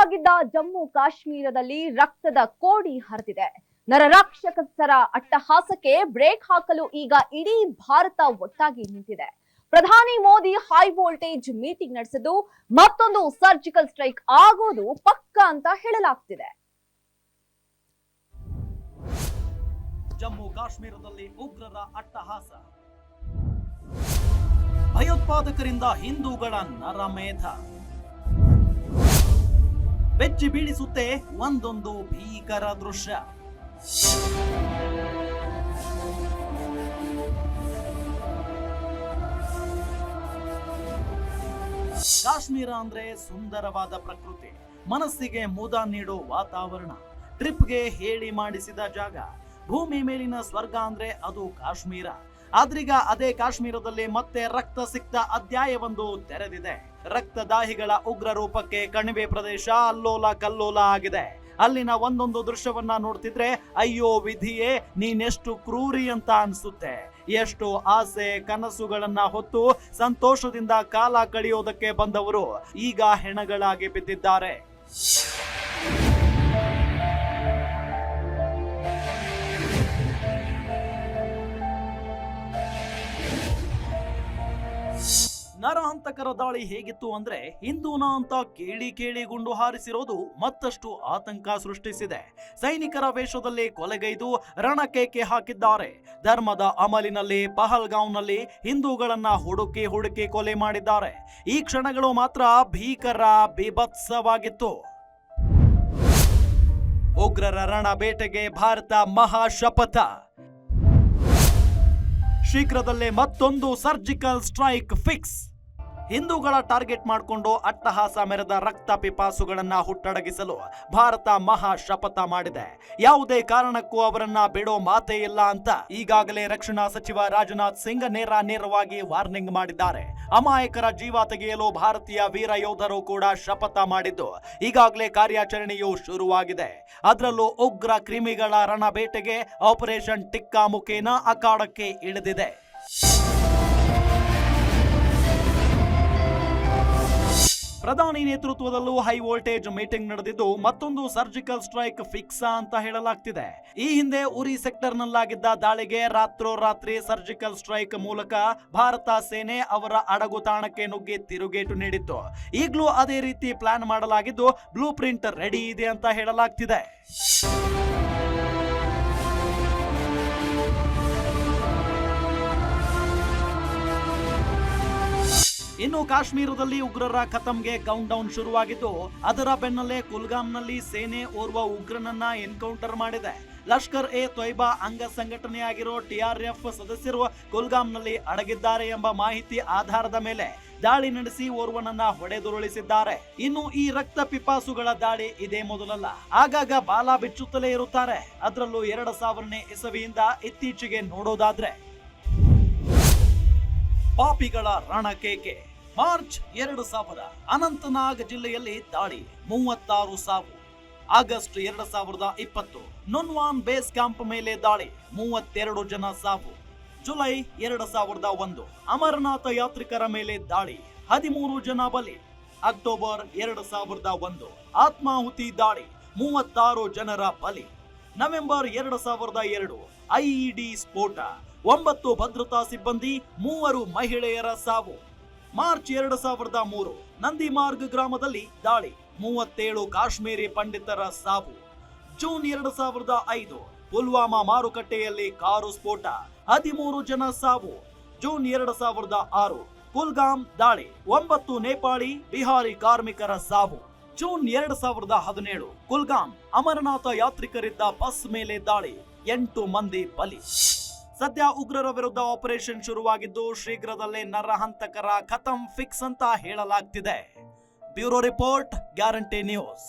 ಶೂನ್ಯವಾಗಿದ್ದ ಜಮ್ಮು ಕಾಶ್ಮೀರದಲ್ಲಿ ರಕ್ತದ ಕೋಡಿ ಹರಿದಿದೆ. ನರರಾಕ್ಷಕರ ಅಟ್ಟಹಾಸಕ್ಕೆ ಬ್ರೇಕ್ ಹಾಕಲು ಈಗ ಇಡೀ ಭಾರತ ಒಟ್ಟಾಗಿ ನಿಂತಿದೆ. ಪ್ರಧಾನಿ ಮೋದಿ ಹೈ ವೋಲ್ಟೇಜ್ ಮೀಟಿಂಗ್ ನಡೆಸಿದ್ದು ಮತ್ತೊಂದು ಸರ್ಜಿಕಲ್ ಸ್ಟ್ರೈಕ್ ಆಗೋದು ಪಕ್ಕ ಅಂತ ಹೇಳಲಾಗ್ತಿದೆ. ಜಮ್ಮು ಕಾಶ್ಮೀರದಲ್ಲಿ ಉಗ್ರರ ಅಟ್ಟಹಾಸ. ಭಯೋತ್ಪಾದಕರಿಂದ ಹಿಂದೂಗಳ ನರಮೇಧ. ಬೆಚ್ಚಿ ಬೀಳಿಸುತ್ತೆ ಒಂದೊಂದು ಭೀಕರ ದೃಶ್ಯ. ಕಾಶ್ಮೀರ ಅಂದ್ರೆ ಸುಂದರವಾದ ಪ್ರಕೃತಿ. ಮನಸ್ಸಿಗೆ ಮುದ ನೀಡೋ ವಾತಾವರಣ. ಟ್ರಿಪ್ಗೆ ಹೇಳಿ ಮಾಡಿಸಿದ ಜಾಗ. ಭೂಮಿ ಮೇಲಿನ ಸ್ವರ್ಗ ಅಂದ್ರೆ ಅದು ಕಾಶ್ಮೀರ. ಆದ್ರೀಗ ಅದೇ ಕಾಶ್ಮೀರದಲ್ಲಿ ಮತ್ತೆ ರಕ್ತ ಸಿಕ್ತ ಅಧ್ಯಾಯವೊಂದು ತೆರೆದಿದೆ. ರಕ್ತದಾಹಿಗಳ ಉಗ್ರ ರೂಪಕ್ಕೆ ಕಣಿವೆ ಪ್ರದೇಶ ಅಲ್ಲೋಲ ಕಲ್ಲೋಲ ಆಗಿದೆ. ಅಲ್ಲಿನ ಒಂದೊಂದು ದೃಶ್ಯವನ್ನ ನೋಡ್ತಿದ್ರೆ, ಅಯ್ಯೋ ವಿಧಿಯೇ, ನೀನೆಷ್ಟು ಕ್ರೂರಿ ಅಂತ ಅನ್ಸುತ್ತೆ. ಎಷ್ಟು ಆಸೆ, ಕನಸುಗಳನ್ನ ಹೊತ್ತು ಸಂತೋಷದಿಂದ ಕಾಲ ಕಳೆಯೋದಕ್ಕೆ ಬಂದವರು ಈಗ ಹೆಣಗಳಾಗಿ ಬಿದ್ದಿದ್ದಾರೆ. ನರಹಂತಕರ ದಾಳಿ ಹೇಗಿತ್ತು ಅಂದ್ರೆ ಹಿಂದೂನ ಅಂತ ಕೇಳಿ ಕೇಳಿ ಗುಂಡು ಹಾರಿಸಿರೋದು ಮತ್ತಷ್ಟು ಆತಂಕ ಸೃಷ್ಟಿಸಿದೆ. ಸೈನಿಕರ ವೇಷದಲ್ಲಿ ಕೊಲೆಗೈದು ರಣಕೇಕೆ ಹಾಕಿದ್ದಾರೆ. ಧರ್ಮದ ಅಮಲಿನಲ್ಲಿ ಪಹಲ್ಗಾಂವ್ನಲ್ಲಿ ಹಿಂದೂಗಳನ್ನ ಹುಡುಕಿ ಹುಡುಕಿ ಕೊಲೆ ಮಾಡಿದ್ದಾರೆ. ಈ ಕ್ಷಣಗಳು ಮಾತ್ರ ಭೀಕರ ಬಿಭತ್ಸವಾಗಿತ್ತು. ಉಗ್ರರ ರಣ ಬೇಟೆಗೆ ಭಾರತ ಮಹಾ ಶಪಥ ಶೀಘ್ರದಲ್ಲೇ ಮತ್ತೊಂದು ಸರ್ಜಿಕಲ್ ಸ್ಟ್ರೈಕ್ ಫಿಕ್ಸ್. ಹಿಂದೂಗಳ ಟಾರ್ಗೆಟ್ ಮಾಡಿಕೊಂಡು ಅಟ್ಟಹಾಸ ಮೆರೆದ ರಕ್ತ ಪಿಪಾಸುಗಳನ್ನ ಹುಟ್ಟಡಗಿಸಲು ಭಾರತ ಮಹಾ ಶಪಥ ಮಾಡಿದೆ. ಯಾವುದೇ ಕಾರಣಕ್ಕೂ ಅವರನ್ನ ಬಿಡೋ ಮಾತೇ ಇಲ್ಲ ಅಂತ ಈಗಾಗಲೇ ರಕ್ಷಣಾ ಸಚಿವ ರಾಜನಾಥ್ ಸಿಂಗ್ ನೇರ ನೇರವಾಗಿ ವಾರ್ನಿಂಗ್ ಮಾಡಿದ್ದಾರೆ. ಅಮಾಯಕರ ಜೀವ ತೆಗೆಯಲು ಭಾರತೀಯ ವೀರ ಯೋಧರು ಕೂಡ ಶಪಥ ಮಾಡಿದ್ದು ಈಗಾಗಲೇ ಕಾರ್ಯಾಚರಣೆಯು ಶುರುವಾಗಿದೆ. ಅದರಲ್ಲೂ ಉಗ್ರ ಕ್ರಿಮಿಗಳ ರಣಬೇಟೆಗೆ ಆಪರೇಷನ್ ಟಿಕ್ಕಾ ಮುಖೇನ ಅಖಾಡಕ್ಕೆ ಇಳಿದಿದೆ. ಪ್ರಧಾನಿ ನೇತೃತ್ವದಲ್ಲೂ ಹೈ ವೋಲ್ಟೇಜ್ ಮೀಟಿಂಗ್ ನಡೆದಿದ್ದು ಮತ್ತೊಂದು ಸರ್ಜಿಕಲ್ ಸ್ಟ್ರೈಕ್ ಫಿಕ್ಸಾ ಅಂತ ಹೇಳಲಾಗ್ತಿದೆ. ಈ ಹಿಂದೆ ಉರಿ ಸೆಕ್ಟರ್ ನಲ್ಲಾಗಿದ್ದ ದಾಳಿಗೆ ರಾತ್ರೋರಾತ್ರಿ ಸರ್ಜಿಕಲ್ ಸ್ಟ್ರೈಕ್ ಮೂಲಕ ಭಾರತ ಸೇನೆ ಅವರ ಅಡಗು ತಾಣಕ್ಕೆ ನುಗ್ಗಿ ತಿರುಗೇಟು ನೀಡಿತ್ತು. ಈಗಲೂ ಅದೇ ರೀತಿ ಪ್ಲಾನ್ ಮಾಡಲಾಗಿದ್ದು ಬ್ಲೂ ಪ್ರಿಂಟ್ ರೆಡಿ ಇದೆ ಅಂತ ಹೇಳಲಾಗ್ತಿದೆ. ಇನ್ನು ಕಾಶ್ಮೀರದಲ್ಲಿ ಉಗ್ರರ ಖತಮ್ಗೆ ಕೌಂಟ್ ಡೌನ್ ಶುರುವಾಗಿದ್ದು, ಅದರ ಬೆನ್ನಲ್ಲೇ ಕುಲ್ಗಾಮ್ನಲ್ಲಿ ಸೇನೆ ಓರ್ವ ಉಗ್ರನನ್ನ ಎನ್ಕೌಂಟರ್ ಮಾಡಿದೆ. ಲಷ್ಕರ್ ಎ ತೊಯ್ಬಾ ಅಂಗ ಸಂಘಟನೆಯಾಗಿರೋ ಟಿಆರ್ಎಫ್ ಸದಸ್ಯರು ಕುಲ್ಗಾಮ್ನಲ್ಲಿ ಅಡಗಿದ್ದಾರೆ ಎಂಬ ಮಾಹಿತಿ ಆಧಾರದ ಮೇಲೆ ದಾಳಿ ನಡೆಸಿ ಓರ್ವನನ್ನ ಹೊಡೆದುರುಳಿಸಿದ್ದಾರೆ. ಇನ್ನು ಈ ರಕ್ತ ಪಿಪಾಸುಗಳ ದಾಳಿ ಇದೇ ಮೊದಲಲ್ಲ. ಆಗಾಗ ಬಾಲ ಬಿಚ್ಚುತ್ತಲೇ ಇರುತ್ತಾರೆ. ಅದರಲ್ಲೂ ಎರಡು ಸಾವಿರನೇ ಇಸವಿಯಿಂದ ಇತ್ತೀಚೆಗೆ ನೋಡೋದಾದ್ರೆ. ಪಾಪಿಗಳ ರಣಕೇಕೆ. ಮಾರ್ಚ್ ಎರಡು ಸಾವಿರ ಅನಂತನಾಗ್ ಜಿಲ್ಲೆಯಲ್ಲಿ ದಾಳಿ, ಮೂವತ್ತಾರು ಸಾವು. ಆಗಸ್ಟ್ ಎರಡು ಸಾವಿರದ ಇಪ್ಪತ್ತು, ನುನ್ವಾನ್ ಬೇಸ್ ಕ್ಯಾಂಪ್ ಮೇಲೆ ದಾಳಿ, ಮೂವತ್ತೆರಡು ಜನ ಸಾವು. ಜುಲೈ ಎರಡು ಸಾವಿರದ ಒಂದು, ಅಮರನಾಥ ಯಾತ್ರಿಕರ ಮೇಲೆ ದಾಳಿ, ಹದಿಮೂರು ಜನ ಬಲಿ. ಅಕ್ಟೋಬರ್ ಎರಡು ಸಾವಿರದ ಒಂದು, ಆತ್ಮಾಹುತಿ ದಾಳಿ, ಮೂವತ್ತಾರು ಜನರ ಬಲಿ. ನವೆಂಬರ್ ಎರಡು ಸಾವಿರದ ಎರಡು, ಐಇಡಿ ಸ್ಫೋಟ, ಒಂಬತ್ತು ಭದ್ರತಾ ಸಿಬ್ಬಂದಿ, ಮೂವರು ಮಹಿಳೆಯರ ಸಾವು. ಮಾರ್ಚ್ ಎರಡು ಸಾವಿರದ ಮೂರು ನಂದಿಮಾರ್ಗ್ ಗ್ರಾಮದಲ್ಲಿ ದಾಳಿ, ಮೂವತ್ತೇಳು ಕಾಶ್ಮೀರಿ ಪಂಡಿತರ ಸಾವು. ಜೂನ್ ಎರಡು ಸಾವಿರದ ಐದು ಪುಲ್ವಾಮಾ ಮಾರುಕಟ್ಟೆಯಲ್ಲಿ ಕಾರು ಸ್ಫೋಟ, ಹದಿಮೂರು ಜನ ಸಾವು. ಜೂನ್ ಎರಡು ಸಾವಿರದ ಆರು ಕುಲ್ಗಾಮ್ ದಾಳಿ, ಒಂಬತ್ತು ನೇಪಾಳಿ ಬಿಹಾರಿ ಕಾರ್ಮಿಕರ ಸಾವು. ಜೂನ್ ಎರಡು ಸಾವಿರದ ಹದಿನೇಳು ಕುಲ್ಗಾಮ್ ಅಮರನಾಥ ಯಾತ್ರಿಕರಿದ್ದ ಬಸ್ ಮೇಲೆ ದಾಳಿ, ಎಂಟು ಮಂದಿ ಬಲಿ. ಸದ್ಯ ಉಗ್ರರ ವಿರುದ್ಧ ಆಪರೇಷನ್ ಶುರುವಾಗಿದ್ದು ಶೀಘ್ರದಲ್ಲೇ ನರಹಂತಕರ ಖತಂ ಫಿಕ್ಸ್ ಅಂತ ಹೇಳಲಾಗ್ತಿದೆ. Bureau report, guarantee news.